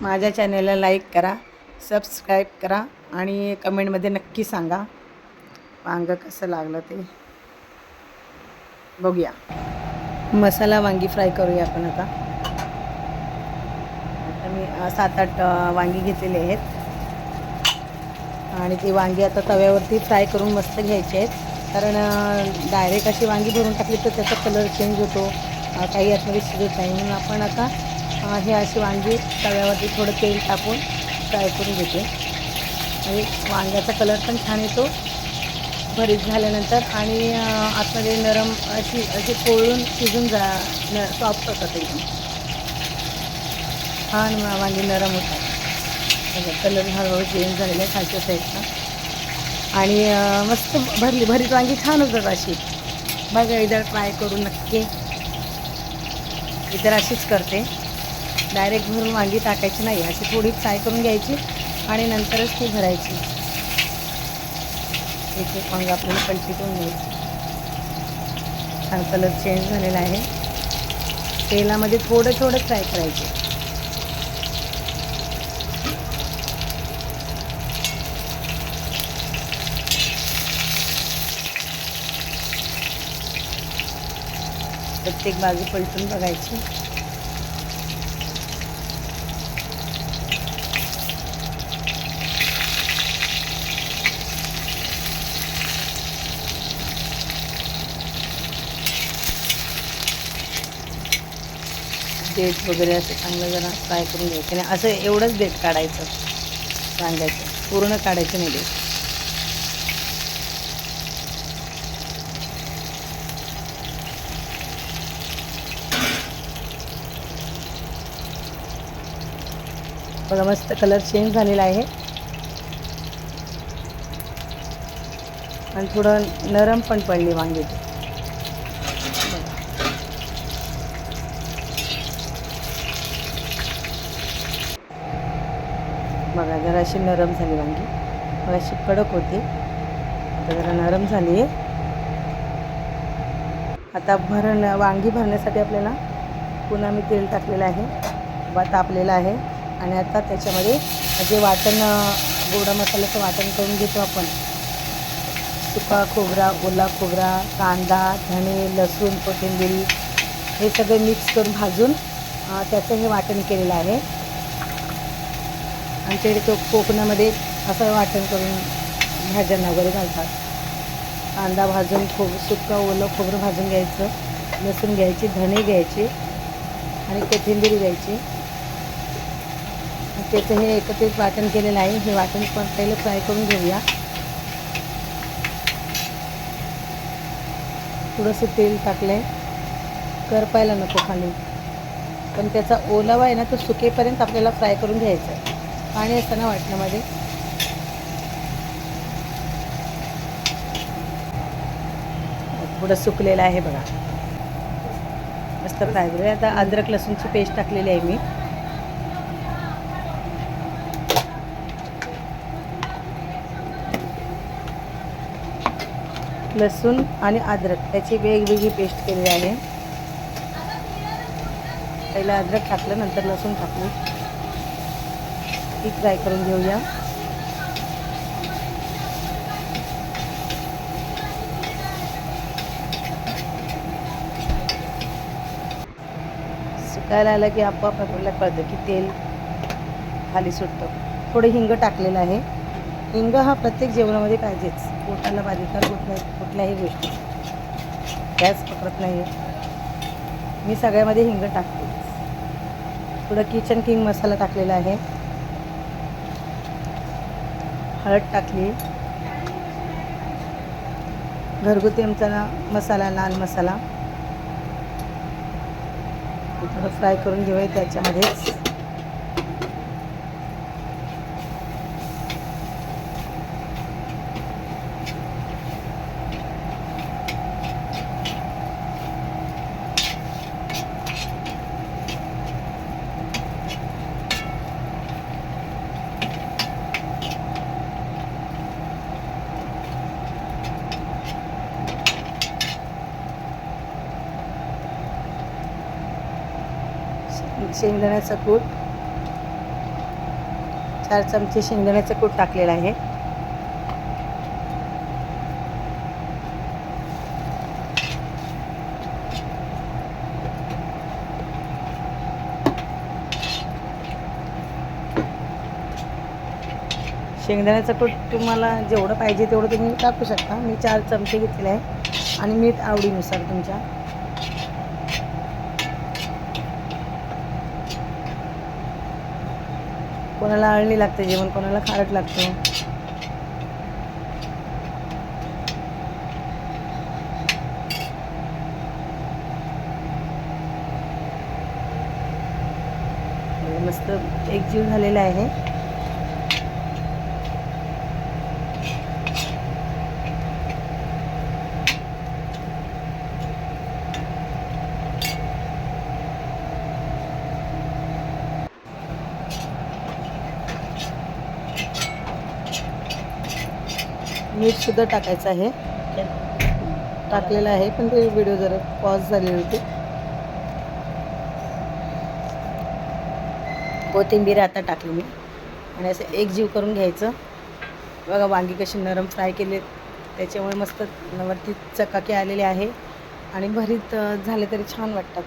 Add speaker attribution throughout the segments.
Speaker 1: माझ्या चॅनलला लाईक करा सबस्क्राईब करा आणि कमेंटमध्ये नक्की सांगा. वांगं कसं लागलं ते. बघूया. मसाला वांगी फ्राय करूया आपण आता. आता मी सात आठ वांगी घेतलेली आहेत. आणि ती वांगी आता तव्यावरती फ्राय करून मस्त घ्यायची आहेत. कारण डायरेक्ट अशी वांगी भरून टाकली तर त्याचा कलर चेंज होतो. काही आतमध्ये शिजत नाही. म्हणून आपण आता हे अशी वांगी तव्यावरती थोडं तेल टाकून फ्राय करून घेते. आणि वांग्याचा कलर पण छान येतो. भरीत झाल्यानंतर आणि आतमध्ये नरम अशी अशी पोळून शिजून जा न सॉफ्ट होतात एकदम. छान वांगी नरम होतात. बघा, कलर हळूहळू चेंज झालेला आहे खालच्या साईडचा आणि मस्त भरली भरीत वांगी छान होतात अशी. बघा इतर ट्राय करून नक्की. इतर अशीच करते. डायरेक्ट भरून वांगी टाकायची नाही अशी थोडी फ्राय करून घ्यायची आणि नंतरच ती भरायची. एक एक वांग आपल्याला पलटीतून घ्यायची. छान कलर चेंज झालेला आहे. तेलामध्ये थोडं थोडं फ्राय करायचे. प्रत्येक बाजू पलटून बघायची. देठ वगैरे असं चांगलं जरा फ्राय करून घ्यायचं आणि असं एवढंच देठ काढायचं. सांगायचं. पूर्ण काढायचं नाही देठ बघा मस्त कलर चेंज झालेला आहे. आणि थोडं नरम पण पडली वांगी. जराशी जरा अशी नरम झाली वांगी. मग अशी कडक होती. आता जरा नरम झाली आहे. आता भरण वांगी भरण्यासाठी आपल्याला पुन्हा मी तेल टाकलेलं आहे. बा तापलेलं आहे. आणि आता त्याच्यामध्ये जे वाटण गोडा मसाल्याचं वाटण करून घेतो आपण. सुका खोबरा ओला खोबरा कांदा धणे लसूण कोथिंबीर हे सगळं मिक्स करून भाजून त्याचं हे वाटण केलेलं आहे. आमच्या इकडे तो कोकणामध्ये असं वाटण करून भाज्यांना वगैरे घालतात. कांदा भाजून खोब सुक्का ओलं खोबरं भाजून घ्यायचं लसूण घ्यायची धणे घ्यायचे आणि कोथिंबीर घ्यायची. त्याचं हे एकत्रित वाटण केलेलं आहे हे वाटण पण पहिलं फ्राय करून घेऊया. थोडंसं तेल टाकलं आहे करपायला नको खाली. पण त्याचा ओलावा आहे ना तो सुकेपर्यंत आपल्याला फ्राय करून घ्यायचा आहे. पाणी असताना वाटणामध्ये थोडं सुकलेलं आहे बघा. मस्त फ्राय करू आता अद्रक लसूणची पेस्ट टाकलेली आहे मी. लसूण आणि अद्रक त्याची वेगवेगळी पेस्ट केलेली आहे. पहिला अद्रक टाकलं नंतर लसूण टाकलं. ती फ्राय करून घेऊया. सुकायला आलं की आपोआप आपल्याला कळतं की तेल खाली सुटतं. थोडं हिंग टाकलेलं आहे. हिंग हा प्रत्येक जेवणामध्ये पाहिजेच. पोटाला बाधिकार होत नाही कुठल्याही गोष्टी. गॅस पकडत नाही मी सगळ्यामध्ये हिंग टाकते. थोडं किचन किंग मसाला टाकलेला आहे. हळद टाकली. घरगुती आमचा मसाला लाल मसाला. ते थोडं फ्राय करून घेऊया त्याच्यामध्येच. शेंगदाण्याचं कूट. चार चमचे शेंगदाण्याचं कूट टाकलेलं आहे. शेंगदाण्याचं कूट तुम्हाला जेवढं पाहिजे तेवढं तुम्ही टाकू शकता. मी चार चमचे घेतलेले आहे. आणि मीठ आवडीनुसार तुमच्या. कोणाला अळणी लागते जेवण कोणाला खारट लागतं. मस्त एकजीव झालेला आहे. मीठ सुद्धा टाकायचं आहे. टाकलेलं आहे पण ते व्हिडिओ जरा पॉज झालेली होती. कोथिंबीर आता टाकली मी. आणि असं एक जीव करून घ्यायचं. बघा वांगी कशी नरम फ्राय केले. त्याच्यामुळे मस्त वरती चकाकी आलेली आहे. आणि भरीत झाले तरी छान वाटतात.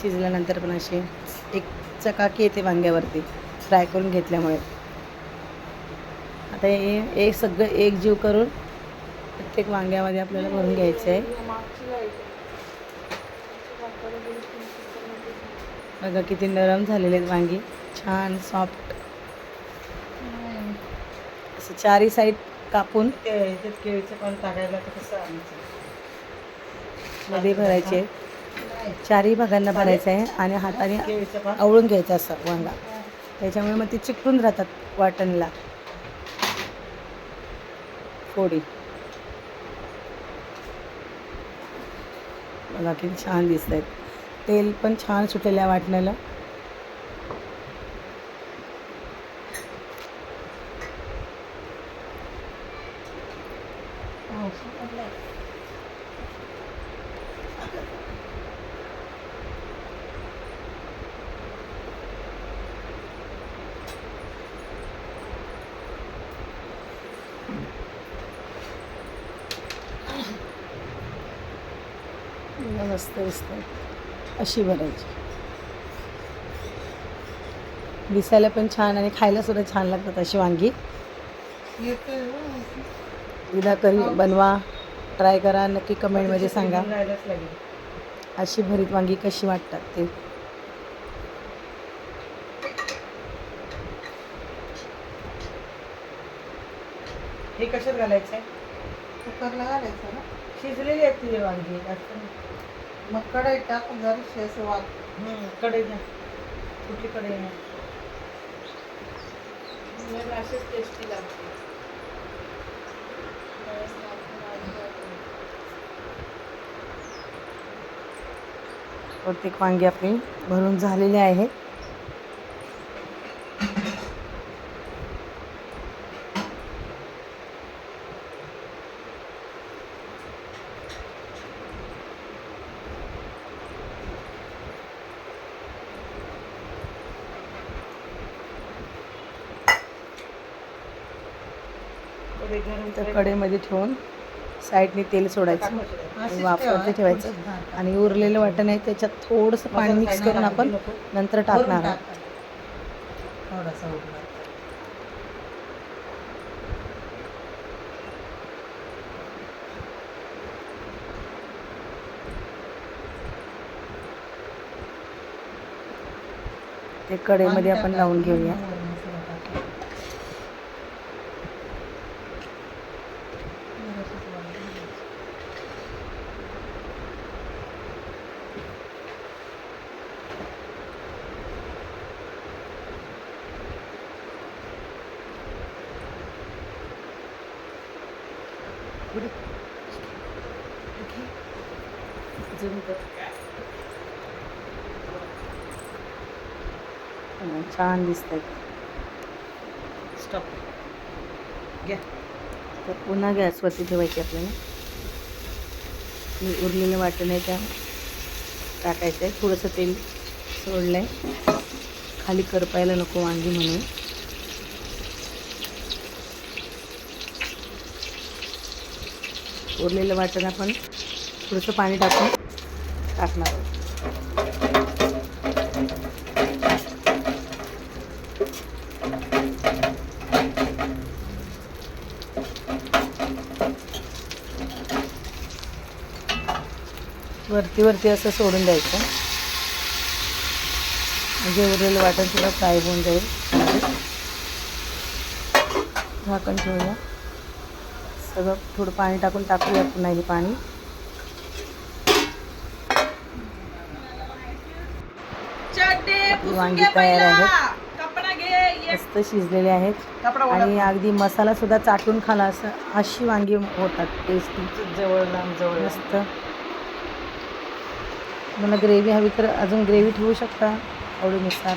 Speaker 1: शिजल्यानंतर पण अशी एक चकाकी येते वांग्यावरती फ्राय करून घेतल्यामुळे. आता हे हे सगळं एक जीव करून प्रत्येक वांग्यामध्ये आपल्याला भरून घ्यायचं आहे. बघा किती नरम झालेले आहेत वांगी. छान सॉफ्ट असं चारही साईड कापून
Speaker 2: केळीचं पण टाकायला तर कसं आणायचं?
Speaker 1: मध्ये भरायचे. चारही भागांना भरायचं आहे आणि हाताने आवळून घ्यायचं असं वांगा. त्याच्यामुळे मग ते चिकटून राहतात वाटणला. फोडी. बघा किती छान दिसत आहेत तेल पण छान सुटलेलं आहे वाटण्याला. बघा, मस्त दिसत अशी भरायची. दिसायला पण छान आणि खायला सुद्धा छान लागतात अशी वांगी. एकदा करी बनवा ट्राय करा नक्की कमेंटमध्ये सांगा. अशी भरीत वांगी कशी वाटतात ते?
Speaker 2: हे कशात घालायचं आहे
Speaker 3: कुकरला घालायचं ना?
Speaker 2: शिजलेली आहेत तुझे वांगी.
Speaker 3: मग कढई टाकून जरा असं वाट
Speaker 2: हम्म, कढई घ्या. कुठली कढई आहे? अशीच टेस्टी लागते.
Speaker 1: प्रत्येक वांगी आपली भरून झालेली आहे. तर कढईमध्ये ठेवून साईडने तेल सोडायचं आणि वाफवरती ठेवायचं. आणि उरलेलं वाटण आहे त्याच्यात थोडंसं पाणी मिक्स करून आपण नंतर टाकणार आहोत.
Speaker 3: थोडासा
Speaker 1: ते कढईमध्ये आपण लावून घेऊया. कर. हं, छान दिसत
Speaker 2: स्टॉप घ्या.
Speaker 1: तर पुन्हा गॅसवरती ठेवायची आपल्याला. हे उरलेलं वाटण आहे त्या टाकायचं आहे थोडंसं तेल सोडलं आहे खाली करपायला नको वांगी म्हणून. उरलेलं वाटण आपण थोडंसं पाणी टाकून टाकणार आहोत. वरती वरती असं सोडून द्यायचं. म्हणजे उरलेलं वाटण सुद्धा फ्राय होऊन जाईल. झाकण ठेवूया. सगळं थोडं पाणी टाकून टाकूया पुन्हा हे पाणी. वांगी तयार आहेत. मस्त शिजलेले आहेत. आणि अगदी मसाला सुद्धा चाटून खाला असं अशी वांगी होतात. टेस्टी
Speaker 2: जवळ लांब जवळ.
Speaker 1: मस्त. मला ग्रेव्ही हवी तर अजून ग्रेव्ही ठेवू शकता. आवडीनुसार.